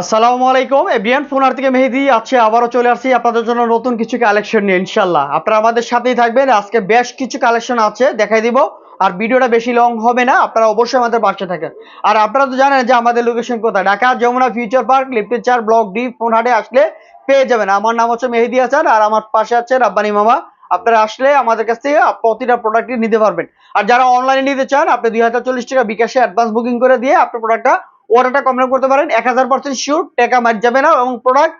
আসসালামু আলাইকুম। এভিয়ান ফোনার থেকে মেহেদি আছে আবারও চলে আসছি আপনাদের জন্য নতুন কিছু কালেকশন নিয়ে ইনশাল্লাহ আপনারা আমাদের সাথেই থাকবেন। আজকে বেশ কিছু কালেকশন আছে, দেখাই দিব। আর ভিডিওটা বেশি লং হবে না, আপনারা অবশ্যই আমাদের পাশে থাকেন। আর আপনারা তো জানেন যে আমাদের লোকেশন কোথায়? ঢাকা, যমুনা ফিউচার পার্ক লিফটের চার ব্লক ডি ফোনহাটে আসলে পেয়ে যাবেন। আমার নাম হচ্ছে মেহেদি হাসান, আর আমার পাশে আছে রাব্বানি মামা। আপনারা আসলে আমাদের কাছ থেকে প্রতিটা প্রোডাক্টই নিতে পারবেন। আর যারা অনলাইনে নিতে চান, আপনি দুই হাজার চল্লিশ টাকা বিকাশে অ্যাডভান্স বুকিং করে দিয়ে আপনার প্রোডাক্টটা অর্ডারটা কমপ্লিট করতে পারেন। এক হাজার পার্সেন্ট শিওর টাকা মার যাবে না এবং প্রোডাক্ট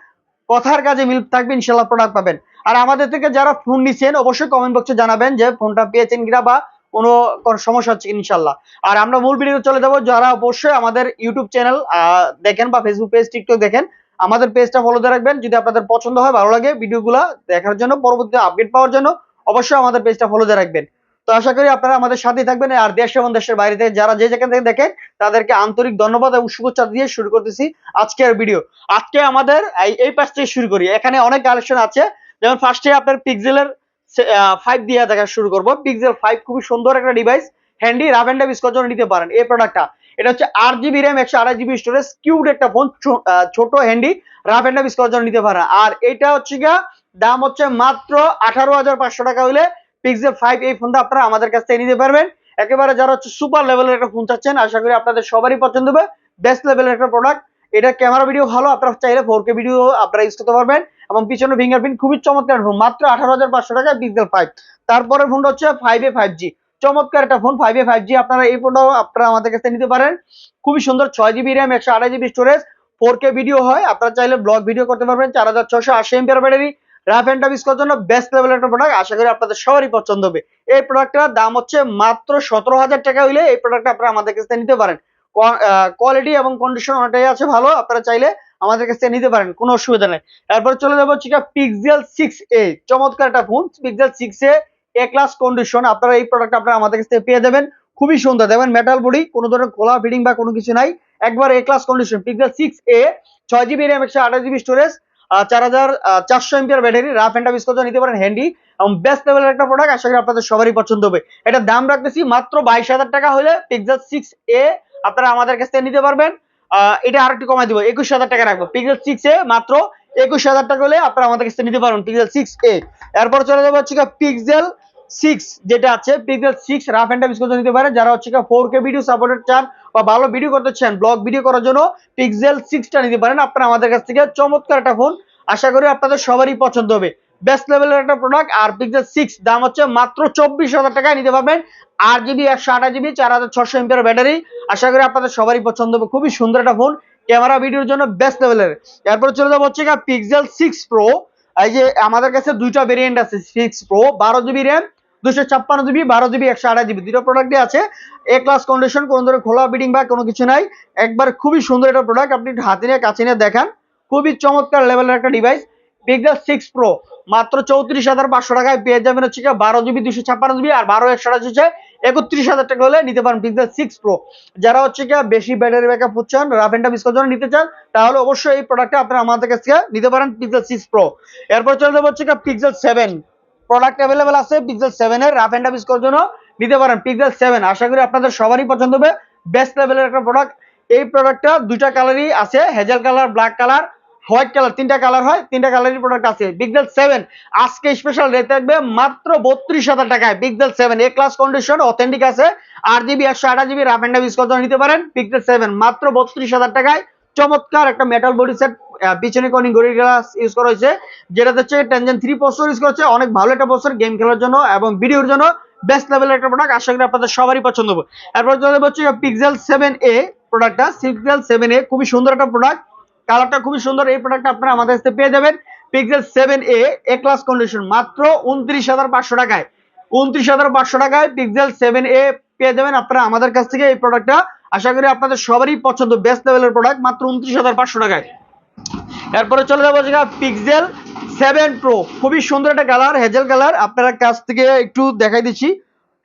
কথার কাজে মিল থাকবে ইনশাল্লাহ প্রোডাক্ট পাবেন। আর আমাদের থেকে যারা ফোন নিচ্ছেন অবশ্যই কমেন্ট বক্সে জানাবেন যে ফোনটা পেয়েছেন কিনা বা কোনো সমস্যা হচ্ছে ইনশাল্লাহ আর আমরা মূল ভিডিওতে চলে যাব, যারা অবশ্যই আমাদের ইউটিউব চ্যানেল দেখেন বা ফেসবুক পেজ টিকটক দেখেন, আমাদের পেজটা ফলো দিয়ে রাখবেন। যদি আপনাদের পছন্দ হয়, ভালো লাগে ভিডিওগুলো দেখার জন্য পরবর্তী আপডেট পাওয়ার জন্য, অবশ্যই আমাদের পেজটা ফলো দিয়ে রাখবেন। তো আশা করি আপনারা আমাদের সাথেই থাকবেন আর দেশ এবং দেশের বাইরে থেকে যারা যে যেখান থেকে দেখেন, তাদেরকে আন্তরিক ধন্যবাদ এবং শুভেচ্ছা দিয়ে শুরু করতেছি আজকের ভিডিও আজকে আমাদের এই- পাশ থেকে শুরু করি। এখানে অনেক কালেকশন আছে। যেমন ফার্স্টে আপনার পিক্সেলের ফাইভ দিয়ে দেখা শুরু করব। পিক্সেল ফাইভ খুবই সুন্দর একটা device handy rough and use করার জন্য নিতে পারেন এই প্রোডাক্টটা এটা হচ্ছে আট জিবি র্যাম একশো আড়াই জিবি স্টোরেজ কিউড একটা ফোন ছোট হ্যান্ডি রাফ অ্যান্ড ইউজ করার জন্য নিতে পারেন। আর এটা হচ্ছে গিয়া, দাম হচ্ছে মাত্র আঠারো হাজার পাঁচশো টাকা হলে পিক্সেল ফাইভ এই ফোনটা আপনারা আমাদের কাছ থেকে নিতে পারবেন। একেবারে যারা হচ্ছে সুপার লেভেলের একটা ফোন চাচ্ছেন, আশা করি আপনাদের সবারই পছন্দ হবে। বেস্ট লেভেলের একটা প্রোডাক্ট এটা ক্যামেরা ভিডিও ভালো, আপনারা চাইলে ফোর কে ভিডিও আপনারা ইউজ করতে পারবেন। এবং পিছনে ফিঙ্গারপ্রিন্ট খুবই চমৎকার ফোন মাত্র আঠারো হাজার পাঁচশো টাকা পিক্সেল ফাইভ তারপরে ফোনটা হচ্ছে ফাইভ এ ফাইভ জি চমৎকার একটা phone five A five G আপনারা এই ফোনটাও আপনারা আমাদের কাছে নিতে পারেন। খুবই সুন্দর ছয় জিবি র্যাম একশো আড়াই GB storage four K video হয়, আপনারা চাইলে ব্লগ ভিডিও করতে পারবেন। চার হাজার ছশো আশি MPR battery rough and tough use করার জন্য বেস্ট লেভেলের একটা প্রোডাক্ট আশা করি আপনাদের সবারই পছন্দ হবে। এই প্রোডাক্টটার দাম হচ্ছে মাত্র সতেরো হাজার টাকা হইলে এই প্রোডাক্টটা আপনারা আমাদের কাছে নিতে পারেন। কোয়ালিটি এবং কন্ডিশন অনেকটাই আছে ভালো, আপনারা চাইলে আমাদের কাছে নিতে পারেন, কোনো অসুবিধা নেই। এরপর চলে যাব হচ্ছে পিক্সেল সিক্স এ চমৎকার একটা phone Pixel six A A class condition আপনারা এই প্রোডাক্ট আপনারা আমাদের কাছ থেকে পেয়ে যাবেন। খুবই সুন্দর, দেখবেন মেটাল বডি কোনো ধরনের খোলা ফিডিং বা কোনো কিছু নাই। একবার A class condition Pixel six A ছয় জিবি র্যাম একশো আঠাশ জিবি স্টোরেজ চার হাজার চারশো ব্যাটারি রাফ অ্যান্ড নিতে পারেন হ্যান্ডি এবং একটা প্রোডাক্ট আপনাদের সবারই দাম রাখতেছি এটা কমাই দিব, একুশ হাজার টাকা সিক্স এ মাত্র একুশ হাজার টাকা হলে আপনারা আমাদের কাছ থেকে নিতে পারবেন সিক্স এ এরপর চলে সিক্স যেটা আছে সিক্স রাফ নিতে যারা হচ্ছে ফোর কে বা ভালো ভিডিও করতে চান ব্লগ ভিডিও করার জন্য পিক্সেল সিক্সটা নিতে পারেন। আপনারা আমাদের কাছ থেকে চমৎকার একটা ফোন আশা করি আপনাদের সবারই পছন্দ হবে। বেস্ট লেভেলের একটা প্রোডাক্ট আর পিক্সেল সিক্স দাম হচ্ছে মাত্র চব্বিশ হাজার টাকায় নিতে পারবেন। আট জিবি একশো আঠাশ জিবি চার হাজার ছশো এমপিআর ব্যাটারি। আশা করি আপনাদের সবারই পছন্দ হবে। খুবই সুন্দর একটা ফোন ক্যামেরা ভিডিওর জন্য বেস্ট লেভেলের এরপর চলে যাব হচ্ছে পিক্সেল সিক্স প্রো এই যে আমাদের কাছে দুইটা ভেরিয়েন্ট আছে সিক্স প্রো বারো জিবি র্যাম দুশো ছাপ্পান্ন জিবি, বারো জিবি, একশো আঠাশ জিবি দুটো প্রোডাক্টই আছে। এ ক্লাস কন্ডিশন কোনো ধরনের খোলা বিডিং বা কোনো কিছু নাই। একবার খুবই সুন্দর একটা প্রোডাক্ট আপনি হাতে নিয়ে, কাছে নিয়ে দেখান। খুবই চমৎকার লেভেলের একটা ডিভাইস পিক্সেল সিক্স প্রো মাত্র চৌত্রিশ হাজার পাঁচশো টাকায় পেয়ে যাবেন হচ্ছে বারো জিবি দুশো ছাপ্পান্ন জিবি আর বারো একশো আঠাশ হচ্ছে একত্রিশ হাজার টাকা হলে নিতে পারেন পিক্সেল সিক্স প্রো যারা হচ্ছে কি বেশি ব্যাটারি ব্যাকআপ হচ্ছেন রাফ এন্ড টাফ জন্য নিতে চান, তাহলে অবশ্যই এই প্রোডাক্টটা আপনারা আমাদের কাছ থেকে নিতে পারেন পিক্সেল সিক্স প্রো এরপর চলে যাব হচ্ছে পিক্সেল সেভেন প্রোডাক্ট অ্যাভেলেবেল আছে পিক্সেল সেভেন এর রাফ এন্ড টাফ করার জন্য নিতে পারেন পিক্সেল সেভেন আশা করি আপনাদের সবারই পছন্দ হবে। বেস্ট লেভেলের একটা প্রোডাক্ট এই প্রোডাক্টটা দুইটা কালারই আছে hazel colour black colour white colour তিনটা কালার হয়, তিনটা কালারের প্রোডাক্ট আছে। পিক্সেল সেভেন আজকে স্পেশাল রেট থাকবে মাত্র বত্রিশ হাজার টাকায়। Pixel seven A class condition authentic আছে। আট জিবি একশো আঠাশ জিবি রাফ এন্ড ইউজ করতে নিতে পারেন। পিক্সেল সেভেন মাত্র বত্রিশ হাজার টাকায়। চমৎকার একটা মেটাল বডি সেট পিছনে কোনি গড়ি গ্লাস ইউজ করা হয়েছে, যেটাতে হচ্ছে টেনজেন থ্রি প্রসেসর ইউজ করেছে অনেক ভালো একটা প্রসেসর গেম খেলার জন্য এবং ভিডিওর জন্য বেস্ট লেভেলের একটা প্রোডাক্ট আশা করি আপনাদের সবারই পছন্দ হবে। এরপর যাব হচ্ছে পিক্সেল সেভেন এ প্রোডাক্টটা পিক্সেল সেভেন এ খুবই সুন্দর একটা প্রোডাক্ট কালারটা খুবই সুন্দর। এই প্রোডাক্টটা আপনারা আমাদের কাছে পেয়ে যাবেন। Pixel seven A A class condition মাত্র উনত্রিশ হাজার পাঁচশো টাকায়। উনত্রিশ হাজার পাঁচশো টাকায় পিক্সেল সেভেন এ পেয়ে যাবেন আপনারা আমাদের কাছ থেকে এই প্রোডাক্টটা আশা করি আপনাদের সবারই পছন্দ। বেস্ট লেভেলের প্রোডাক্ট মাত্র উনত্রিশ হাজার পাঁচশো টাকায়। এরপরে চলে যাব যেটা পিক্সেল সেভেন প্রো খুবই সুন্দর একটা কালার হেজেল কালার আপনারা কাছ থেকে একটু দেখাই দিচ্ছি।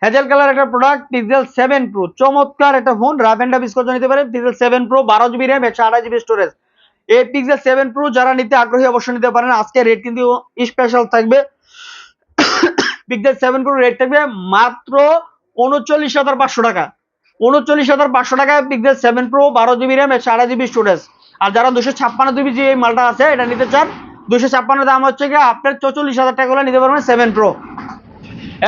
হেজেল কালার একটা প্রোডাক্ট পিক্সেল সেভেন প্রো চমৎকার একটা ফোন রাফ অ্যান্ড বিস্কট নিতে পারেন। পিক্সেল সেভেন প্রো বারো জিবি র্যাম একশো আঠাশ জিবি স্টোরেজ এই পিক্সেল সেভেন প্রো যারা নিতে আগ্রহী অবশ্যই নিতে পারেন। আজকে রেট কিন্তু স্পেশাল থাকবে। পিক্সেল সেভেন প্রো রেট থাকবে মাত্র উনচল্লিশ হাজার পাঁচশো টাকা। উনচল্লিশ হাজার পাঁচশো টাকায় পিক্সেল সেভেন প্রো বারো জিবি র্যাম একশো আঠাশ জিবি স্টোরেজ আর যারা দুশো ছাপ্পান্ন জিবি যে মালটা আছে, এটা নিতে চান দুশো ছাপ্পান্ন দাম হচ্ছে গিয়ে আপনার চৌচল্লিশ হাজার টাকা নিতে পারবেন সেভেন প্রো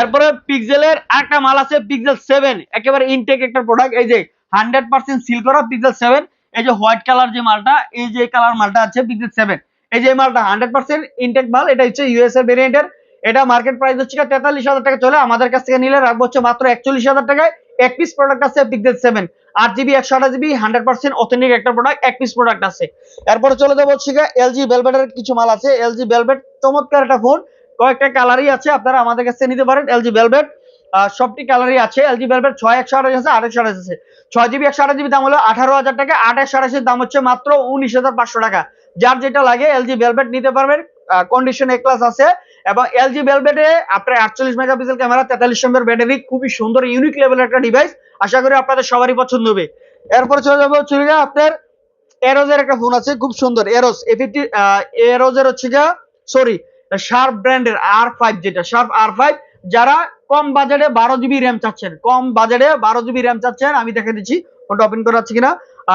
এরপরে পিক্সেলের একটা মাল আছে পিক্সেল সেভেন একেবারে ইনটেক একটা প্রোডাক্ট এই যে হান্ড্রেড পার্সেন্ট সিল করা পিক্সেল সেভেন এই যে হোয়াইট কালার যে মালটা, এই যে কালার মালটা আছে পিক্সেল সেভেন এই যে মালটা হান্ড্রেড পার্সেন্ট ইনটেক মাল, এটা হচ্ছে ইউএস এর ভেরিয়েন্টের এটা মার্কেট প্রাইস হচ্ছে তেতাল্লিশ হাজার টাকা চলে, আমাদের কাছ থেকে নিলে রাখব হচ্ছে মাত্র একচল্লিশ হাজার টাকায়। এক পিস প্রোডাক্ট আছে পিক্সেল সেভেন আট জিবি একশো আঠাশ জিবি হান্ড্রেড পার্সেন্ট অথেন্টিক একটা প্রোডাক্ট এক পিস প্রোডাক্ট আছে। এরপরে চলে যাব হচ্ছে এলজি ভেলভেটের কিছু মাল আছে। এলজি ভেলভেট চমৎকার একটা ফোন কয়েকটা কালারই আছে, আপনারা আমাদের কাছে নিতে পারেন এলজি ভেলভেট সবটি কালারই আছে এলজি ভেলভেট ছয় একশো আঠাশ আছে, আট আঠাশ আছে। ছয় জিবি একশো আঠাশ জিবি দাম হলো আঠারো হাজার টাকা, আট একশো আঠাশের দাম হচ্ছে মাত্র উনিশ হাজার পাঁচশো টাকা। যার যেটা লাগে এলজি ভেলভেট নিতে পারবেন। কন্ডিশন এ ক্লাস আছে। এবং এলজি ভেলভেটে আপনার আটচল্লিশ মেগাপিক্সেল ক্যামেরা, তেতাল্লিশ নম্বর ব্যাটারি, খুবই সুন্দর ইউনিক লেভেলের একটা ডিভাইস আশা করি আপনাদের সবারই পছন্দ হবে। এরপরে চলে যাব চলে গিয়ে আপনার এরোজের একটা ফোন আছে, খুব সুন্দর। এরোস এ ফিফটি এরোজের হচ্ছে গিয়া সরি শার্প ব্র্যান্ডের আর ফাইভ যেটা শার্প আর ফাইভ যারা কম বাজেটে বারো জিবি র্যাম চাচ্ছেন। কম বাজেটে বারো জিবি র্যাম চাচ্ছেন, আমি দেখে দিচ্ছি ফোনটা ওপেন করা আছে কিনা।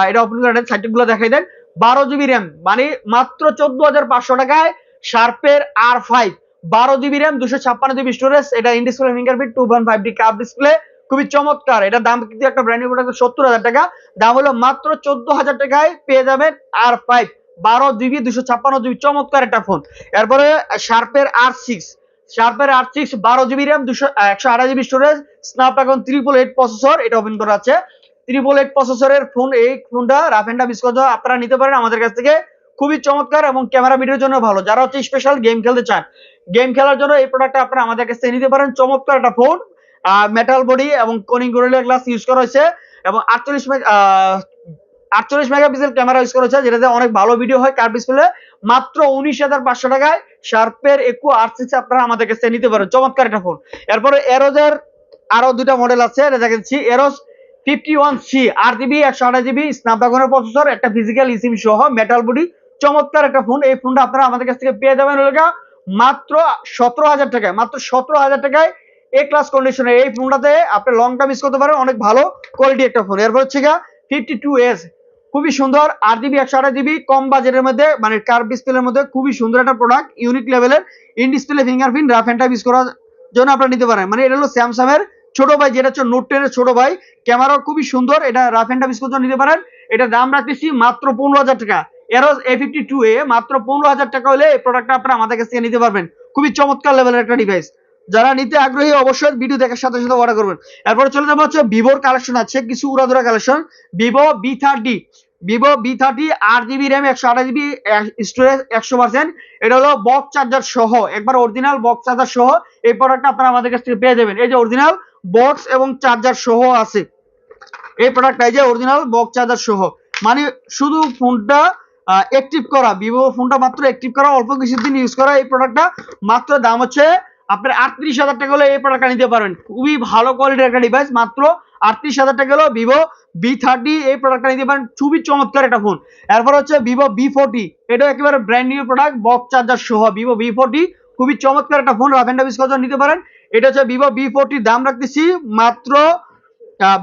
এটা ওপেন করে সাইটগুলো দেখাই দেন। বারো জিবি র্যাম মানে মাত্র চোদ্দ হাজার পাঁচশো টাকায় শার্পের আর ফাইভ বারো জিবি র্যাম দুশো ছাপ্পান্ন জিবি স্টোরেজ এটা in display fingerprint two point five D cup display খুবই চমৎকার। এটা দাম কিন্তু একটা ব্র্যান্ড প্রোডাক্ট সত্তর হাজার টাকা। দাম হলো মাত্র চোদ্দ হাজার টাকায় পেয়ে যাবেন আর ফাইভ বারো জিবি দুশো ছাপ্পান্ন জিবি চমৎকার একটা ফোন এরপরে শার্পের আর সিক্স শার্পের আর সিক্স বারো জিবি র্যাম দুশো একশো আড়াই GB storage Snapdragon triple eight processor এটা ওপেন করা আছে। ত্রিপল এইট প্রসেসরের ফোন এই ফোনটা রাফ এন্ড বিস্কজ আপনারা নিতে পারেন। আমাদের কাছ থেকে খুবই চমৎকার এবং ক্যামেরা ভিডিওর জন্য ভালো। যারা হচ্ছে স্পেশাল গেম খেলতে চান গেম খেলার জন্য এই প্রোডাক্টটা আপনারা আমাদের কাছ নিতে পারেন। চমৎকার একটা ফোন মেটাল বডি এবং কোনিং গোরিলা গ্লাস ইউজ করা হয়েছে এবং আটচল্লিশ আটচল্লিশ মেগাপিক্সেল ক্যামেরা ইউজ করা হয়েছে, যেটাতে অনেক ভালো ভিডিও হয় কার ডিসপ্লে মাত্র উনিশ হাজার পাঁচশো টাকায় শার্পের একু আর আপনারা আমাদের কাছে নিতে পারেন। চমৎকার একটা ফোন এরপরে এরোজের আরও দুটা মডেল আছে, এটা দেখেছি এরোস ফিফটি ওয়ান সি আট জিবি একশো আঠাশ জিবি স্ন্যাপড্রাগনের প্রসেসর একটা ফিজিক্যাল ইসিম সহ মেটাল বডি চমৎকার একটা ফোন এই ফোনটা আপনারা আমাদের কাছ থেকে পেয়ে যাবেন মাত্র সতেরো হাজার টাকায়, মাত্র সতেরো হাজার টাকায় এ ক্লাস কন্ডিশনে এই ফোনটাতে আপনি লং টাইম ইউজ করতে পারেন, অনেক ভালো কোয়ালিটি একটা ফোন এরপর হচ্ছে গিয়া ফিফটি টু এস খুবই সুন্দর, আট জিবি একশো আঠাশ জিবি কম বাজেটের মধ্যে মানে কার্ভ ডিসপ্লের মধ্যে খুবই সুন্দর একটা প্রোডাক্ট ইউনিক লেভেলের in display fingerprint rough and type use করার জন্য আপনারা নিতে পারেন। মানে এটা হলো স্যামসাং এর ছোট ভাই, যেটা হচ্ছে নোট টেনের ছোট ভাই ক্যামেরা খুবই সুন্দর, এটা রাফ এন্ড টাইপ ইউজ করার জন্য নিতে পারেন। এটা দাম রাখতেছি মাত্র পনেরো হাজার টাকা। এরোজ এ ফিফটি টু এ মাত্র পনেরো হাজার টাকা হলে এই প্রোডাক্টটা আপনারা আমাদের কাছ থেকে নিতে পারবেন। খুবই চমৎকার লেভেলের একটা ডিভাইস যারা নিতে আগ্রহী, অবশ্যই ভিডিও দেখার সাথে সাথে অর্ডার করবেন। এরপর চলে যাব হচ্ছে ভিভোর কালেকশন আছে, কিছু উড়াধুরা collection Vivo V thirty Vivo V thirty আট জিবি র্যাম একশো আঠাশ জিবি স্টোরেজ একশো পার্সেন্ট এটা হলো বক্স চার্জার সহ, একবার অরিজিনাল বক্স চার্জার সহ এই প্রোডাক্টটা আপনারা আমাদের কাছ থেকে পেয়ে যাবেন। এই যে অরিজিনাল বক্স এবং চার্জার সহ আছে। এই প্রোডাক্টটা এই যে অরিজিনাল বক্স চার্জার সহ। মানে শুধু ফোনটা অ্যাক্টিভ করা। ভিভো ফোনটা মাত্র অ্যাক্টিভ করা, অল্প কিছুদিন ইউজ করা। এই প্রোডাক্টটা মাত্র দাম হচ্ছে আপনার আটত্রিশ হাজার টাকা হলে এই প্রোডাক্টটা নিতে পারেন খুবই ভালো কোয়ালিটির একটা ডিভাইস মাত্র আটত্রিশ হাজার টাকা হলো ভিভো বি থার্টি এই প্রোডাক্টটা নিতে পারেন। খুবই চমৎকার একটা ফোন এরপর হচ্ছে ভিভো বি ফোর্টি এটাও একেবারে brand new product box charger সহ। ভিভো বি ফোর্টি খুবই চমৎকার একটা ফোন রাফ টাইপ নিতে পারেন। এটা হচ্ছে ভিভো বি ফোর্টি দাম রাখতেছি মাত্র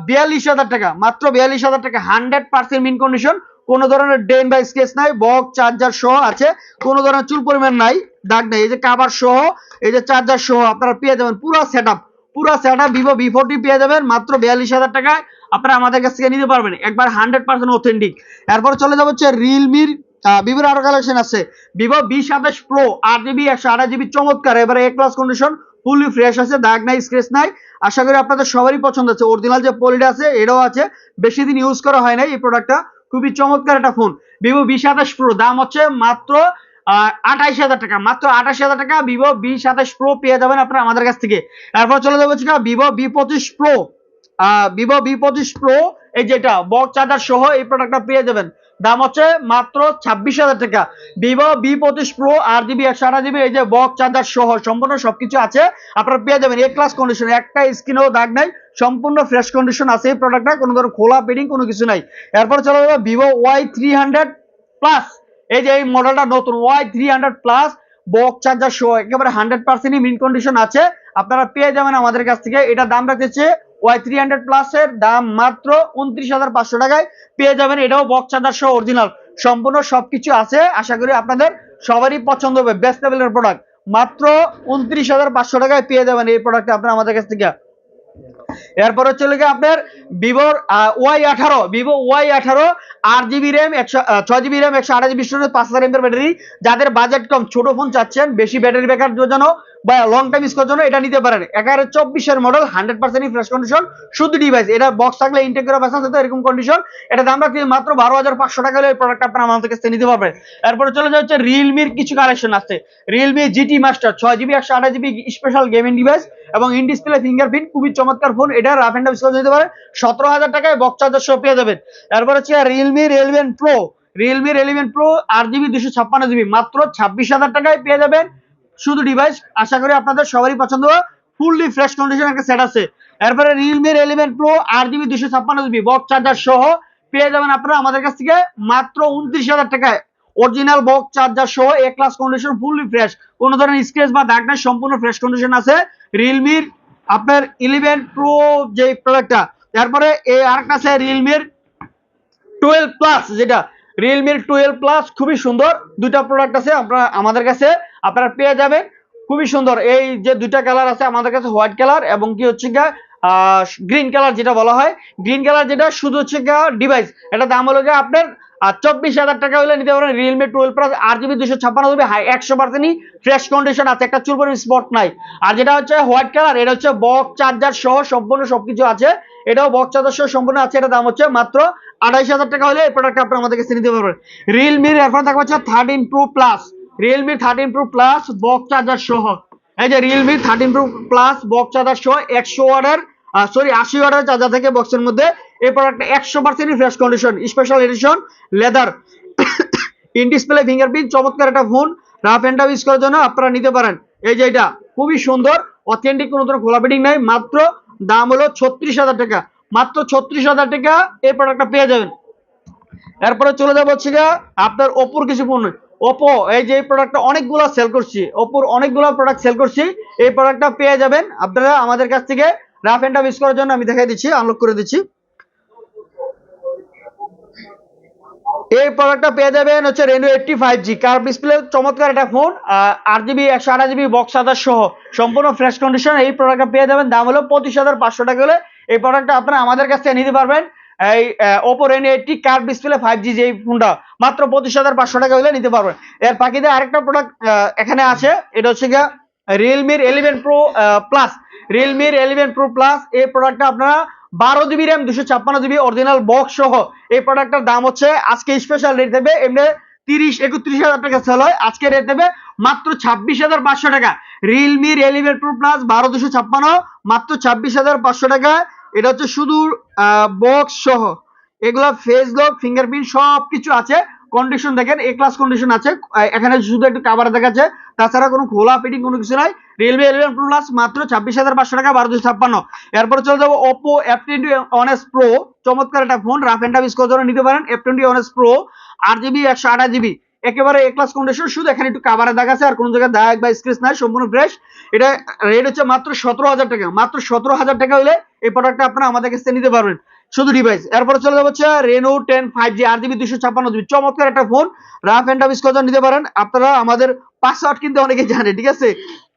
বিয়াল্লিশ হাজার টাকা। মাত্র বিয়াল্লিশ হাজার টাকা। হান্ড্রেড পার্সেন্ট মিন কন্ডিশন কোনো ধরনের ডেন বা স্কেচ নাই বক চার্জার সহ আছে, কোনো ধরনের চুল পরিমাণ নাই, দাগ নাই, এই যে কাভার সহ, এই যে চার্জার সহ আপনারা পেয়ে যাবেন পুরো সেট পুরো set up Vivo V forty পেয়ে যাবেন, মাত্র বিয়াল্লিশ হাজার টাকায়, আপনারা আমাদের কাছ থেকে নিতে পারবেন, একবার হান্ড্রেড পার্সেন্ট অথেন্টিক এরপর চলে যাব হচ্ছে রিয়েলমির ভিভোর আরও কালেকশন আছে ভিভো বি সাতাশ প্রো আট জিবি একশো আঠাশ জিবি চমৎকার, এবারে A class condition fully fresh আছে, দাগ নাই স্ক্রেচ নাই, আশা করি আপনাদের সবারই পছন্দ আছে অরিজিনাল যে পলিটা আছে, এটাও আছে, বেশি দিন ইউজ করা হয় নাই এই প্রোডাক্টটা খুবই চমৎকার একটা ফোন ভিভো বি সাতাশ প্রো দাম হচ্ছে মাত্র আঠাইশ হাজার টাকা। মাত্র আঠাশ হাজার টাকা ভিভো বি সাতাশ প্রো পেয়ে যাবেন আপনারা আমাদের কাছ থেকে। তারপর চলে যাব হচ্ছে ভিভো বি পঁচিশ প্রো ভিভো বি পঁচিশ প্রো এই যেটা বক চার্জার সহ এই প্রোডাক্টটা পেয়ে যাবেন। দাম হচ্ছে মাত্র ছাব্বিশ হাজার টাকা। ভিভো বি পঁচিশ প্রো আট জিবি একশো আঠাশ জিবি এই যে বক চার্জার সহ সম্পূর্ণ সবকিছু আছে। আপনারা পেয়ে যাবেন এ ক্লাস কন্ডিশন একটা স্ক্রিনেও দাগ নাই, সম্পূর্ণ ফ্রেশ কন্ডিশন আছে এই প্রোডাক্টটা কোনো ধরনের খোলা পেডিং কোনো কিছু নাই। এরপর চলে যাবে Vivo Y three hundred plus এই যে এই মডেলটা নতুন Y three hundred plus box charger সহ একেবারে হান্ড্রেড পার্সেন্টই মিন কন্ডিশন আছে। আপনারা পেয়ে যাবেন আমাদের কাছ থেকে। এটা দাম রাখতেছে ওয়াই থ্রি হান্ড্রেড প্লাস এর দাম মাত্র উনত্রিশ হাজার পাঁচশো টাকায় পেয়ে যাবেন। এটাও বক্স চার্জার সহ অরিজিনাল সম্পূর্ণ সবকিছু আছে। আশা করি আপনাদের সবারই পছন্দ হবে। বেস্ট লেভেলের প্রোডাক্ট মাত্র উনত্রিশ হাজার পাঁচশো টাকায় পেয়ে যাবেন এই প্রোডাক্টটা আপনার আমাদের কাছ থেকে। এরপর হলো গিয়ে আপনার ভিভোর ওয়াই আঠারো। ভিভো ওয়াই আঠারো, আট জিবি র্যাম একশো ছয় জিবি র্যাম একশো আঠাশ জিবি স্টোরেজ পাঁচ হাজার এমপের ব্যাটারি যাদের বাজেট কম, ছোট ফোন চাচ্ছেন, বেশি ব্যাটারি ব্যাকআপ জন্য বা লং টাইম ইউজ জন্য এটা নিতে পারেন। এগারো চব্বিশের model hundred percent fresh condition শুধু ডিভাইস এটা বক্স থাকলে ইনটেক এরকম কন্ডিশন এটা দাম রাখছি মাত্র বারো হাজার পাঁচশো টাকা হলে এই প্রোডাক্ট আপনার আমাদের কাছে নিতে পারবেন। এরপরে চলে যাচ্ছে রিয়েলমির কিছু কালেকশন আছে। রিয়েলমি জিটি মাস্টার ছয় জিবি একশো আঠাশ জিবি স্পেশাল গেমিং ডিভাইস এবং ইন ডিসপ্লে ফিঙ্গারপ্রিন্ট খুবই চমৎকার ফোন এটা রাফ এন্ড ডিসকাউন্ট দিতে পারে সতেরো হাজার টাকায় বক্স চার্জার সহ পেয়ে যাবেন। এরপর হচ্ছে Realme eleven pro Realme eleven pro আট জিবি দুশো ছাপ্পান্ন জিবি মাত্র ছাব্বিশ হাজার টাকায় পেয়ে যাবেন। শুধু ডিভাইস আশা করি আপনাদের সবারই পছন্দ ফুললি ফ্রেশ কন্ডিশন একটা সেট আছে। এরপরে রিয়েলমি রিয়েলভেন প্রো আট জিবি দুশো ছাপ্পান্ন জিবি বক্স চার্জার সহ পেয়ে যাবেন আপনারা আমাদের কাছ থেকে মাত্র উনত্রিশ হাজার টাকায়। অরিজিনাল বক্স চার্জার সহ A class condition fully fresh কোনো ধরনের স্ক্রেচ বা দাগ নাই, সম্পূর্ণ ফ্রেশ কন্ডিশন আছে। রিয়েলমির আপনার ইলেভেন প্রো যে প্রোডাক্টটা তারপরে এই আরেকটা আছে রিয়েলমির টুয়েলভ প্লাস যেটা। রিয়েলমির টুয়েলভ প্লাস খুবই সুন্দর। দুইটা প্রোডাক্ট আছে আপনারা আমাদের কাছে। আপনারা পেয়ে যাবেন। খুবই সুন্দর। এই যে দুইটা কালার আছে আমাদের কাছে হোয়াইট কালার এবং কি হচ্ছে গা গ্রিন কালার যেটা বলা হয়। গ্রিন কালার যেটা শুধু হচ্ছে গা ডিভাইস এটা দাম হলো গিয়ে আপনার আর চব্বিশ হাজার টাকা হলে নিতে পারেন রিয়েলমি টুয়েলভ প্লাস আট জিবি দুশো ছাপ্পান্ন জিবি হাই একশো পার্সেন্টই ফ্রেশ কন্ডিশন আছে। একটা চুল পরিমাণ স্পট নাই। আর যেটা হচ্ছে হোয়াইট কালার এটা হচ্ছে বক্স চার্জার সহ সম্পূর্ণ সবকিছু আছে। এটাও বক্স চার্জার সহ সম্পূর্ণ আছে। এটা দাম হচ্ছে মাত্র আড়াইশ হাজার টাকা হলে এই প্রোডাক্ট আপনার আমাদের কাছে নিতে পারবেন। রিয়েলমির এরপর থাকবে হচ্ছে thirteen pro plus Realme thirteen pro plus box charger সহ। এই যে Realme thirteen pro plus box charger সহ একশো ওয়ার্ডের সরি আশি ওয়ার্ডের চার্জার থেকে বক্সের মধ্যে। এই প্রোডাক্টটা একশো পার্সেন্টই fresh condition special edition leather in display fingerprint চমৎকার একটা ফোন রাফ এন্ড ইউজ করার জন্য আপনারা নিতে পারেন। এই যে এটা, খুবই সুন্দর অথেন্টিক কোনো ধরনের খোলা ফিটিং নাই, মাত্র দাম হলো ছত্রিশ হাজার টাকা। মাত্র ছত্রিশ হাজার টাকা এই প্রোডাক্টটা পেয়ে যাবেন। এরপরে চলে যাব হচ্ছে আপনার ওপোর কিছু ফোন ওপো এই যে এই প্রোডাক্টটা অনেকগুলো সেল করছি। ওপোর অনেকগুলো প্রোডাক্ট সেল করছি। এই প্রোডাক্টটা পেয়ে যাবেন আপনারা আমাদের কাছ থেকে রাফ এন্ড ইউজ করার জন্য আমি দেখাই দিচ্ছি আনলক করে দিচ্ছি। এই প্রোডাক্টটা পেয়ে যাবেন হচ্ছে Reno eight T five G curve display চমৎকার একটা ফোন আট জিবি একশো আঠাশ জিবি বক্স আদার সহ। সম্পূর্ণ ফ্রেশ কন্ডিশন এই প্রোডাক্টটা পেয়ে যাবেন। দাম হলো পঁচিশ হাজার পাঁচশো টাকা হলে এই প্রোডাক্টটা আপনারা আমাদের কাছ থেকে নিতে পারবেন। এই Oppo Reno eight T curve display five G যে ফোনটা মাত্র পঁচিশ হাজার পাঁচশো টাকা হলে নিতে পারবেন। এর পাখিতে আরেকটা প্রোডাক্ট এখানে আছে, এটা হচ্ছে গিয়া রিয়েলমির এলিভেন প্রো প্লাস রিয়েলমির এলিভেন প্রো প্লাস এই প্রোডাক্টটা আপনারা বারো জিবি র্যাম দুশো ছাপ্পান্ন জিবি অরিজিনাল বক্স সহ এই প্রোডাক্টটার দাম হচ্ছে, আজকে স্পেশাল রেট দেবে, এমনি তিরিশ, একত্রিশ হাজার টাকা সেল হয়, আজকে রেট দেবে মাত্র ছাব্বিশ হাজার পাঁচশো টাকা। রিয়েলমির এলিভেন প্রো প্লাস বারো দুশো ছাপ্পান্ন, মাত্র ছাব্বিশ হাজার পাঁচশো টাকা এটা হচ্ছে শুধু বক্স সহ। এগুলো ফেস লক ফিঙ্গারপ্রিন্ট সব কিছু আছে। কন্ডিশন দেখেন এ ক্লাস কন্ডিশন আছে। এখানে শুধু একটু কাভার দেখাচ্ছে। তাছাড়া কোনো খোলা ফিটিং কোনো কিছু নাই। রিয়েলমি এলিভেন প্রো প্লাস মাত্র ছাব্বিশ হাজার পাঁচশো টাকা, বারো দুশো ছাপ্পান্ন। এরপরে চলে যাব Oppo F twenty S pro চমৎকার একটা ফোন রাফ এন্ড ইউজ করার নিতে পারেন। এফ টোয়েন্টি এস প্রো আট জিবি একশো আঠাশ জিবি একেবারে এ ক্লাস কন্ডিশন শুধু এখানে একটু কাভারে দেখা আছে আর কোনো জায়গায় দাগ বা স্ক্রেচ নাই, সম্পূর্ণ ফ্রেশ এটা রেট হচ্ছে মাত্র সতেরো হাজার টাকা। মাত্র সতেরো হাজার টাকা হলে এই প্রোডাক্টটা আপনারা আমাদের কাছ নিতে পারবেন। শুধু ডিভাইস এরপরে চলে যাব হচ্ছে রেনো টেন ফাইভ জি আট জিবি দুশো ছাপ্পান্ন জিবি চমৎকার একটা ফোন রাফ এন্ড ইউজ করার নিতে পারেন। আপনারা আমাদের পাসওয়ার্ড কিন্তু অনেকে জানে, ঠিক আছে?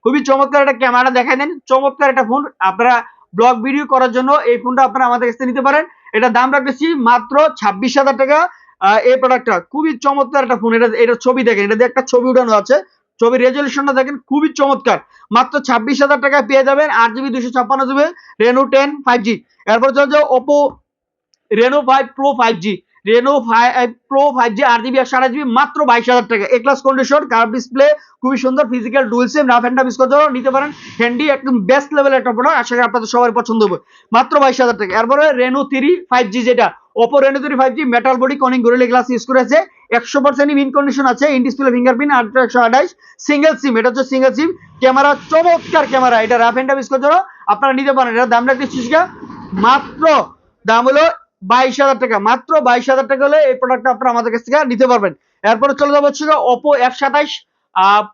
খুবই চমৎকার একটা ক্যামেরা দেখাই দেন। চমৎকার একটা ফোন আপনারা ব্লগ ভিডিও করার জন্য এই ফোনটা আপনারা আমাদের কাছে নিতে পারেন। এটা দাম রাখতেছি মাত্র ছাব্বিশ হাজার টাকা। এই প্রোডাক্টটা খুবই চমৎকার একটা ফোন এটা এটা ছবি দেখেন। এটা দিয়ে একটা ছবি উঠানো আছে। ছবির রেজলিউশনটা দেখেন খুবই চমৎকার। মাত্র ছাব্বিশ হাজার টাকায় পেয়ে যাবেন, আট জিবি দুশো ছাপ্পান্ন GB Reno ten five G এরপর চলে Oppo Reno five pro five G Reno five pro five G আট জিবি একশো আঠাশ জিবি মাত্র বাইশ হাজার টাকা A class condition curve display খুবই সুন্দর physical dual SIM rough and use করতে নিতে পারেন। হ্যান্ডি একদম বেস্ট লেভেলের একটা প্রোডাক্ট আশা করি আপনাদের সবার পছন্দ হবে। মাত্র বাইশ হাজার টাকা এরপরে রেনো থ্রি ফাইভ জি যেটা Oppo Reno three five G metal body Corning gorilla glass use করেছে। একশো পার্সেন্ট ইন কন্ডিশন আছে ইন ডিসপ্লে ফিঙ্গারপ্রিন্ট আট একশো আঠাশ সিঙ্গেল সিম এটা হচ্ছে সিঙ্গেল সিম ক্যামেরা চমৎকার ক্যামেরা এটা রাফ অ্যান্ড ইউজ করতে আপনারা নিতে পারেন। এটা দাম রাখতে মাত্র দাম হলো বাইশ হাজার টাকা, মাত্র বাইশ হাজার টাকা হলে এই প্রোডাক্টটা আপনারা আমাদের কাছ থেকে নিতে পারবেন। এরপরে চলে যাব হচ্ছে ওপো এফ সাতাইশ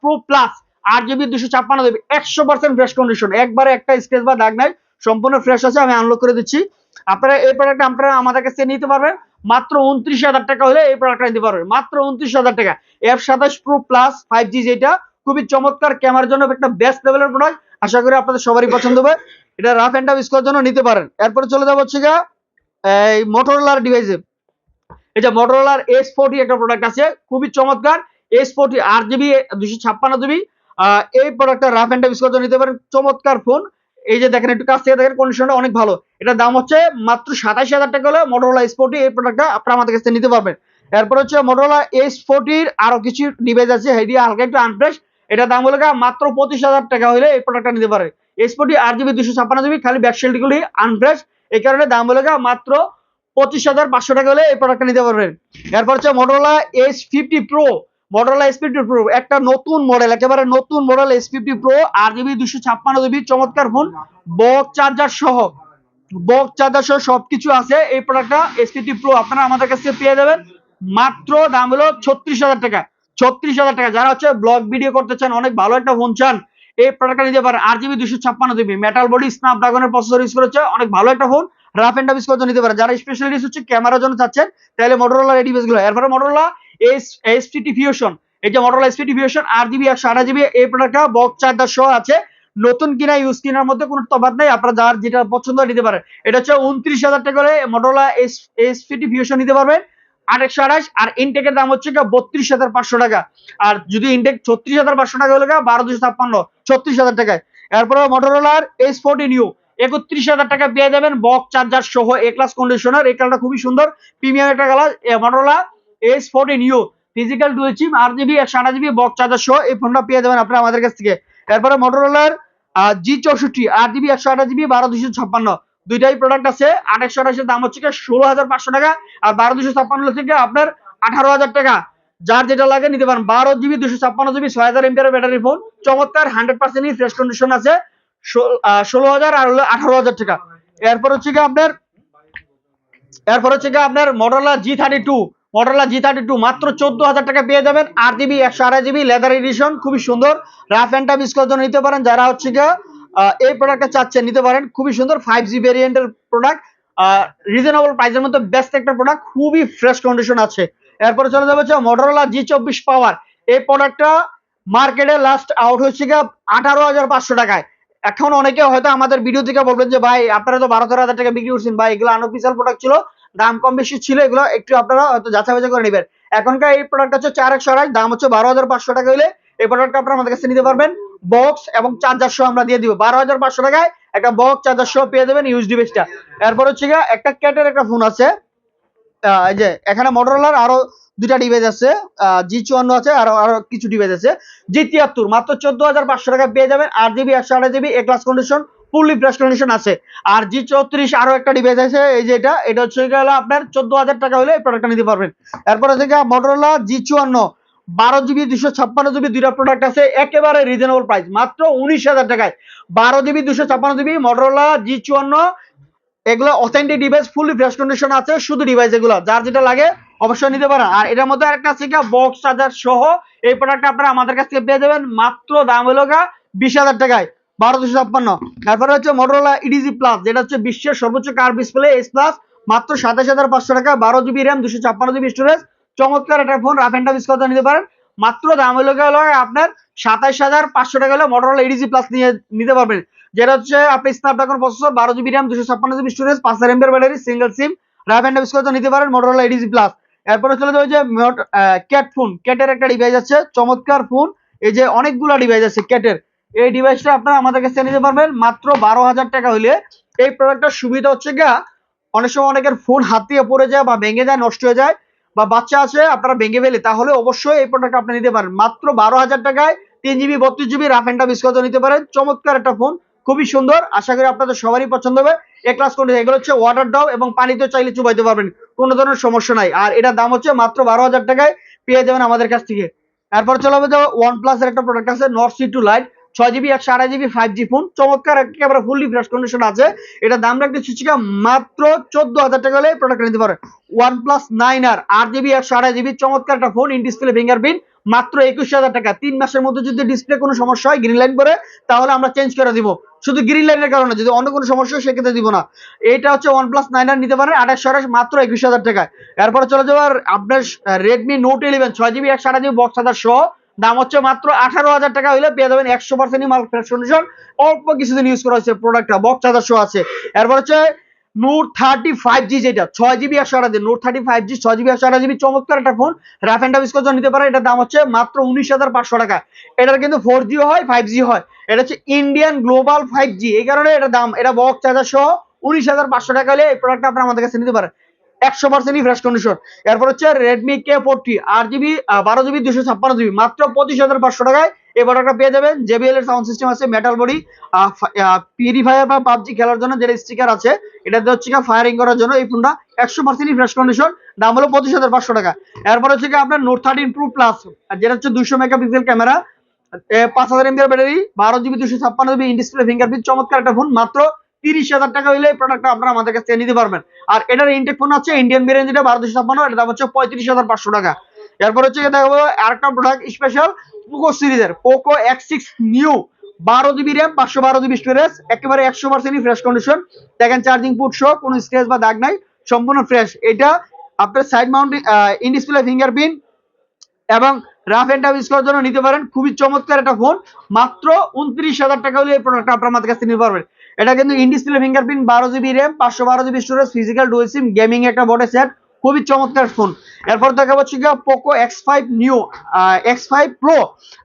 প্রো প্লাস আট জিবি দুশো ছাপ্পান্ন জিবি একশো পার্সেন্ট ফ্রেশ কন্ডিশন একবারে একটা স্কেচ বা দাগ নাই, সম্পূর্ণ ফ্রেশ আছে, আমি আনলক করে দিচ্ছি। আপনারা এই প্রোডাক্ট আপনারা আমাদের কাছে নিতে পারবেন। মাত্র উনত্রিশ হাজার টাকা হলে এই প্রোডাক্টটা নিতে পারবেন। মাত্র উনত্রিশ হাজার টাকা। এফ সাতাশ প্রো প্লাস ফাইভ জি যেটা, খুবই চমৎকার ক্যামেরার জন্য একটা বেস্ট লেভেলের প্রোডাক্ট আশা করি আপনাদের সবারই পছন্দ হবে। এটা রাফ অ্যান্ড টাফ করার জন্য নিতে পারেন। এরপরে চলে যাব হচ্ছে গিয়ে, এই মোটরোলার ডিভাইসে যে মোটরোলার এস ফোর্টি একটা প্রোডাক্ট আছে, খুবই চমৎকার। এস ফোর্টি আট জিবি দুশো ছাপ্পান্ন জিবি এই প্রোডাক্টটা রাফ অ্যান্ড টাফ করার জন্য নিতে পারেন। চমৎকার ফোন এই যে দেখেন, একটু কাছ থেকে দেখেন কন্ডিশনটা অনেক ভালো। এটার দাম হচ্ছে মাত্র সাতাশ হাজার টাকা হলে মোটরোলা এস ফোর্টি এই প্রোডাক্টটা আপনারা আমাদের কাছে নিতে পারবেন। এরপর হচ্ছে মোটরোলা এস ফোর্টির আরও কিছু ডিভাইস আছে হেডি হালকা একটু আনফ্রেশ এটার দাম হলো মাত্র পঁচিশ হাজার টাকা হলে এই প্রোডাক্টটা নিতে পারে। এস ফোর্টি আট জিবি দুশো ছাপ্পান্ন জিবি খালি ব্যাকশেলগুলি আনফ্রেশ এই কারণে দাম হলো মাত্র পঁচিশ হাজার পাঁচশো টাকা হলে এই প্রোডাক্টটা নিতে পারবেন। এরপর হচ্ছে Motorola S fifty pro Motorola S fifty pro একটা নতুন মডেল একেবারে নতুন মডেল এস ফিফটি প্রো আট জিবি দুশো ছাপ্পান্ন জিবি চমৎকার ফোন বক চার্জার সহ বক চার্জার সহ সবকিছু আছে। এই প্রোডাক্টটা এস ফিফটি প্রো আপনারা আমাদের কাছে পেয়ে যাবেন। মাত্র দাম হলো ছত্রিশ হাজার টাকা, ছত্রিশ হাজার টাকা। যারা হচ্ছে ব্লগ ভিডিও করতে চান, অনেক ভালো একটা ফোন চান, এই প্রোডাক্টটা নিতে পারেন। আর জিবি দুশো ছাপ্পান্ন জিবি মেটাল বডি স্ন্যাপড্রাগনের প্রসেসর ইউজ করেছে, অনেক ভালো একটা ফোন রাফ এন্ড ইউজ করতে নিতে পারেন। যারা স্পেশালিস্ট হচ্ছে ক্যামেরার জন্য চাচ্ছেন, তাহলে মোটরোলা এই ডিভাইসগুলো এরপরে মোটরোলা এসপিটি ফিউশন এই যে মোটরোলা এসপিটি ফিউশন আট জিবি একশো আঠাশ জিবি এই প্রোডাক্টটা বক্স চার্জার সহ আছে। নতুন কিনা ইউজ কিনার মধ্যে কোনো তফাৎ নেই, আপনারা যার যেটা পছন্দ নিতে পারেন। এটা হচ্ছে উনত্রিশ হাজার টাকা করে মোটরোলা এস এসপিটি ফিউশন নিতে পারবেন। আট একশো আঠাশ আর ইনটেকের দাম হচ্ছে বত্রিশ হাজার পাঁচশো টাকা। আর যদি ইনটেক ছত্রিশ হাজার পাঁচশো টাকা হলে বারো দুশো ছাপ্পান্ন, ছত্রিশ হাজার টাকায়। এরপরে মোটরোলার এস ফোর্টি নিউ একত্রিশ হাজার টাকা পেয়ে যাবেন বক চার্জার সহ এ ক্লাস কন্ডিশনার এই কালারটা খুবই সুন্দর প্রিমিয়াম একটা colour Motorola S forty new physical dual chip আট জিবি একশো আঠাশ জিবি বক্স চার্জার সহ এই ফোনটা পেয়ে যাবেন আপনারা আমাদের কাছ থেকে। এরপরে মোটরোলার জি চৌষট্টি আট জিবি একশো আঠাশ জিবি বারো দুশো ছাপ্পান্ন। দুইটাই প্রোডাক্ট আছে আট আঠাশের দাম হচ্ছে ষোলো হাজার পাঁচশো টাকা, আর বারো দুশো ছাপ্পান্ন থেকে আপনার আঠারো হাজার টাকা। যার যেটা লাগে নিতে পারেন। বারো জিবি দুশো ছাপ্পান্ন জিবি, ছয় হাজার এমপিআর ব্যাটারি ফোন চমৎকার হান্ড্রেড পার্সেন্ট ফ্রেশ কন্ডিশন আছে, ষোলো হাজার আর হলো আঠারো হাজার টাকা। এরপর হচ্ছে কি আপনার, এরপর হচ্ছে কি আপনার মডেলা জি থার্টি টু মডেলা জি থার্টি টু মাত্র চোদ্দ হাজার টাকা পেয়ে যাবেন। আট জিবি একশো আড়াই জিবি লেদার এডিশন খুবই সুন্দর। রাফ অ্যান্ড টাফ ইউজ নিতে পারেন। যারা হচ্ছে গিয়ে এই প্রোডাক্টটা চাচ্ছেন, নিতে পারেন। খুবই সুন্দর ফাইভ জি ভেরিয়েন্টের প্রোডাক্ট রিজনেবল প্রাইসের মধ্যে বেস্ট একটা প্রোডাক্ট খুবই ফ্রেশ কন্ডিশন আছে। এরপরে চলে যাবে হচ্ছে মডেলা জি চব্বিশ পাওয়ার এই প্রোডাক্টটা মার্কেটে লাস্ট আউট হচ্ছে গিয়ে আঠারো হাজার পাঁচশো টাকায়। এখন অনেকে হয়তো আমাদের ভিডিও থেকে বলবেন যে, ভাই, আপনারা তো বারো তেরো হাজার টাকা বিক্রি করছেন। ভাই, এগুলো আনঅফিসিয়াল প্রোডাক্ট ছিল। দাম কম বেশি ছিল এগুলো, একটু আপনারা হয়তো যাচাই বাছাই করে নেবেন। এখনকার এই প্রোডাক্ট হচ্ছে চার একশো দাম হচ্ছে বারো হাজার পাঁচশো টাকা হলে এই প্রোডাক্টটা আপনারা আমাদের কাছে নিতে পারবেন। বক্স এবং চার্জার সহ আমরা দিয়ে দিব। বারো হাজার পাঁচশো টাকায় একটা বক্স চার্জার সহ পেয়ে যাবেন ইউজ ডিভাইসটা এরপর হচ্ছে একটা ক্যাটের একটা ফোন আছে। এই যে এখানে মোটরোলার আরও দুটা ডিভাইস আছে। জি চুয়ান্ন আছে, আর, আরও কিছু ডিভাইস আছে। জি তিয়াত্তর, মাত্র চোদ্দ হাজার পাঁচশো টাকা পেয়ে যাবেন। আট জিবি একশো আঠাশ GB A class condition fully fresh condition আছে। আর জি চৌত্রিশ আরও একটা ডিভাইস আছে, এই যে এটা এটা হচ্ছে গেল আপনার চোদ্দ হাজার টাকা হলে এই প্রোডাক্টটা নিতে পারবেন। এরপরে থেকে মোটরোলা জি চুয়ান্ন, বারো জিবি দুশো ছাপ্পান্ন জিবি দুইটা প্রোডাক্ট আছে, একেবারে রিজনেবল প্রাইস মাত্র উনিশ হাজার টাকায়। বারো জিবি দুশো ছাপ্পান্ন জিবি মোটরোলা জি চুয়ান্ন, এগুলো authentic device fully fresh condition আছে, শুধু ডিভাইস এগুলো। যার যেটা লাগে অবশ্যই নিতে পারেন। আর এটার মধ্যে আরেকটা আছে বক্স চার্জার সহ, এই প্রোডাক্টটা আপনারা আমাদের কাছ থেকে পেয়ে যাবেন, মাত্র দাম হলো গা বিশ হাজার টাকায়। বারো দুশো ছাপ্পান্ন। তারপরে হচ্ছে মোটরোলা ইডিজি প্লাস যেটা হচ্ছে বিশ্বের সর্বোচ্চ কার ডিসপ্লে এস প্লাস মাত্র সাতাশ হাজার পাঁচশো টাকা, বারো জিবি র্যাম দুশো ছাপ্পান্ন জিবি স্টোরেজ চমৎকার একটা ফোন রাফ অ্যান্ড টাফ নিতে পারেন। মাত্র দাম হলো গেল আপনার সাতাশ হাজার পাঁচশো টাকা হলে মোটরোলা ইডিজি প্লাস নিয়ে নিতে পারবেন। যেটা হচ্ছে আপনি স্ন্যাপড্রাগন প্রসেসর বারো জিবি র্যাম দুশো ছাপ্পান্ন জিবি স্টোরেজ পাঁচ হাজার MBR battery single SIM rough and tough নিতে পারেন মোটরোলা ইডিজি প্লাস এরপরে চলে যাবে যে ক্যাট ফোন ক্যাটের একটা ডিভাইস আছে, চমৎকার ফোন এই যে অনেকগুলো ডিভাইস আছে ক্যাটের এই ডিভাইসটা আপনারা আমাদের কাছে নিতে পারবেন। মাত্র বারো হাজার টাকা হইলে এই প্রোডাক্টটার সুবিধা হচ্ছে গিয়া, অনেক সময় অনেকের ফোন হাত দিয়ে পড়ে যায় বা ভেঙে যায়, নষ্ট হয়ে যায় বা বাচ্চা আছে, আপনারা ভেঙে ফেলে, তাহলে অবশ্যই এই প্রোডাক্ট আপনি নিতে পারেন। মাত্র বারো হাজার টাকায় তিন জিবি বত্রিশ জিবি রাফ অ্যান্ড ইউজ নিতে পারেন। চমৎকার একটা ফোন খুবই সুন্দর। আশা করি আপনাদের সবারই পছন্দ হবে। এ ক্লাস কোন এগুলো হচ্ছে ওয়াটার ডাও এবং পানিতে চাইলে চুবাইতে পারবেন, কোনো ধরনের সমস্যা নাই। আর এটার দাম হচ্ছে মাত্র বারো হাজার টাকায় পেয়ে যাবেন আমাদের কাছ থেকে। তারপর চলে হবে যে ওয়ান প্লাসের একটা প্রোডাক্ট আছে নর্থ সি টু লাইট ছয় জিবি একশো আড়াই জিবি ফাইভ জি ফোন চমৎকার ফ্রেশ কন্ডিশন আছে। এটা দাম রাখতে চিচিকা মাত্র চোদ্দ হাজার টাকা হলে প্রোডাক্ট নিতে ওয়ান প্লাস নাইন আর আট জিবি একশো আড়াই জিবি চমৎকার একটা ফোন ইন ডিসপ্লে মাত্র একুশ হাজার টাকা। তিন মাসের মধ্যে যদি ডিসপ্লে কোনো সমস্যা হয় গ্রিন লাইন করে তাহলে আমরা চেঞ্জ করে দিব। শুধু গ্রিন লাইনের কারণে, যদি অন্য কোনো সমস্যা সেক্ষেত্রে দিব না। এটা হচ্ছে ওয়ান প্লাস নাইন আর নিতে পারেন আঠাশ আঠাশ মাত্র একুশ হাজার টাকায়। এরপরে চলে যাওয়ার আপনার রেডমি নোট ইলেভেন ছয় জিবি একশো আঠাশ জিবি বক্স হাজার সহ। দাম হচ্ছে মাত্র আঠারো হাজার টাকা হইলে পেয়ে যাবেন একশো পার্সেন্ট মাল ফ্রেশ কন্ডিশন অল্প কিছুদিন ইউজ করা হয়েছে প্রোডাক্টটা বক্স হাজার সহ আছে। এরপর হচ্ছে নোট থার্টি ফাইভ জি যেটা, ছয় জিবি একশো আঠাশ নোট থার্টি ফাইভ জি ছয় জিবি একশো আঠাশ জিবি চমৎকার একটা ফোন রাফ অ্যান্ড টাফ নিতে পারে এটার দাম হচ্ছে মাত্র উনিশ হাজার পাঁচশো টাকা। এটার কিন্তু ফোর জি হয় ফাইভ জি হয়। এটা হচ্ছে ইন্ডিয়ান গ্লোবাল ফাইভ জি এই কারণে এটার দাম, এটা বক্স চার্জার সহ উনিশ হাজার পাঁচশো টাকা হলে এই প্রোডাক্টটা আপনার আমাদের কাছে নিতে পারেন। একশো পার্সেন্টই ফ্রেশ কন্ডিশন এরপর হচ্ছে রেডমি কে ফোরটি আট জিবি বারো জিবি দুশো ছাপ্পান্ন জিবি মাত্র পঁচিশ হাজার পাঁচশো টাকায় এই প্রোডাক্টটা পেয়ে যাবেন। জেবিএল এর সাউন্ড সিস্টেম আছে মেটাল বডি পিউরিফায়ার বা পাবজি খেলার জন্য যেটা স্টিকার আছে এটাতে হচ্ছে ফায়ারিং করার জন্য এই ফোনটা একশো পার্সেন্টই ফ্রেশ কন্ডিশন দাম হলো পঁচিশ হাজার পাঁচশো টাকা। এরপর হচ্ছে আপনার নোট থার্টিন প্রো প্লাস যেটা হচ্ছে দুশো মেগাপিক্সেল ক্যামেরা পাঁচ হাজার এমবিআর ব্যাটারি, বারো জিবি দুশো ছাপ্পান্ন জিবি ইন ডিসপ্লে ফিঙ্গারপ্রিন্ট চমৎকার একটা ফোন মাত্র তিরিশ হাজার টাকা হইলে এই প্রোডাক্টটা আপনারা আমাদের কাছে নিতে পারবেন। আর এটার ইনটেক ফোন আছে ইন্ডিয়ান ভেরিয়েন্ট যেটা বারো দুশো ছাপ্পান্ন, এটার দাম হচ্ছে পঁয়ত্রিশ হাজার পাঁচশো টাকা। এরপর হচ্ছে দেখাবো আরেকটা প্রোডাক্ট স্পেশাল পোকো সিরিজের পোকো এক্স সিক্স নিউ বারো জিবি র্যাম পাঁচশো বারো জিবি স্টোরেজ একেবারে একশো পার্সেন্টই ফ্রেশ কন্ডিশন দেখেন চার্জিং পুট সহ কোনো স্ক্র্যাচ বা দাগ নাই, সম্পূর্ণ ফ্রেশ এটা আপনার side mount in display fingerprint এবং রাফ এন্ড টাফ ইউজ করার জন্য নিতে পারেন। খুবই চমৎকার একটা ফোন মাত্র উনত্রিশ হাজার টাকা হলে এই প্রোডাক্টটা আপনার কাছে নিতে পারবেন। এটা কিন্তু ইন ডিসপ্লে ফিঙ্গারপ্রিন্ট বারো জিবি র্যাম পাঁচশো বারো GB storage physical dual SIM gaming একটা বডি সেট খুবই চমৎকার ফোন এরপর দেখা পাচ্ছি গিয়ে Poco X five new X five pro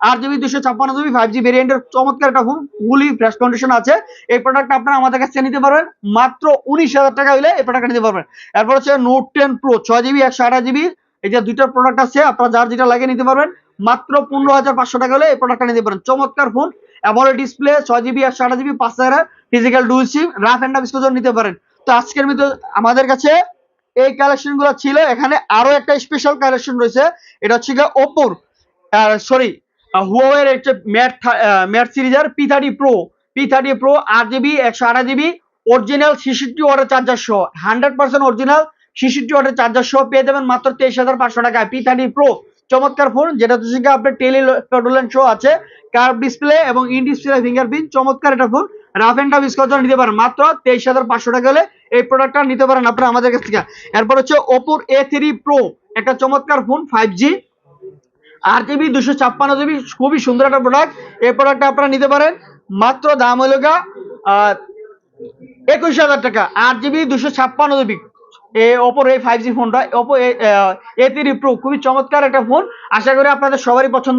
আট জিবি দুশো ছাপ্পান্ন জিবি ফাইভ জি ভেরিয়েন্টের চমৎকার একটা ফোন ফুলি ফ্রেশ কন্ডিশন আছে। এই প্রোডাক্ট আপনারা আমাদের কাছে নিতে পারবেন, মাত্র উনিশ হাজার টাকা হলে এই প্রোডাক্টটা নিতে পারবেন। এরপর হচ্ছে নোট টেন প্রো ছয় জিবি একশো আঠাশ জিবি এই যে দুইটা প্রোডাক্ট আছে, আপনারা যার যেটা লাগিয়ে নিতে পারবেন, মাত্র পনেরো হাজার পাঁচশো টাকা হলে এই প্রোডাক্টটা নিতে পারেন। চমৎকার ফোন অ্যামোলেড ডিসপ্লে ছয় জিবি একশো আঠাশ জিবি পাঁচ হাজার physical dual SIM rough and tough নিতে পারেন। তো আজকের মতো, আমাদের কাছে এই কালেকশনগুলো ছিল। এখানে আরও একটা স্পেশাল কালেকশন রয়েছে। এটা হচ্ছে ওপোর সরি হুয়াওয়ের হচ্ছে ম্যাট ম্যাট সিরিজের P thirty pro P thirty pro আট জিবি একশো আঠাশ জিবি অরিজিনাল ছিষট্টি ওয়াটের চার্জার সহ। হান্ড্রেড পার্সেন্ট অরিজিনাল ছিষট্টি ওয়াটের চার্জার সহ পেয়ে যাবেন মাত্র তেইশ হাজার পাঁচশো টাকায় পি থার্টি প্রো চমৎকার ফোন, যেটা হচ্ছে গিয়ে আপনার টেলি পেডোলেন শো আছে কার্ভ ডিসপ্লে এবং ইন ফিঙ্গারপ্রিন্ট চমৎকার একটা phone rough and tough use নিতে পারেন। মাত্র তেইশ হাজার পাঁচশো টাকা হলে এই প্রোডাক্টটা নিতে পারেন আপনারা আমাদের কাছ থেকে। এরপর হচ্ছে ওপোর এ থ্রি প্রো একটা চমৎকার ফোন ফাইভ জি আট জিবি দুশো ছাপ্পান্ন জিবি খুবই সুন্দর একটা প্রোডাক্ট এই প্রোডাক্টটা আপনারা নিতে পারেন। মাত্র দাম হলো গা একুশ হাজার টাকা। আট জিবি দুশো ছাপ্পান্ন জিবি ওপোর এই ফাইভ জি ফোনটা ওপো এ থ্রি প্রো খুবই চমৎকার একটা ফোন আশা করি আপনাদের সবারই পছন্দ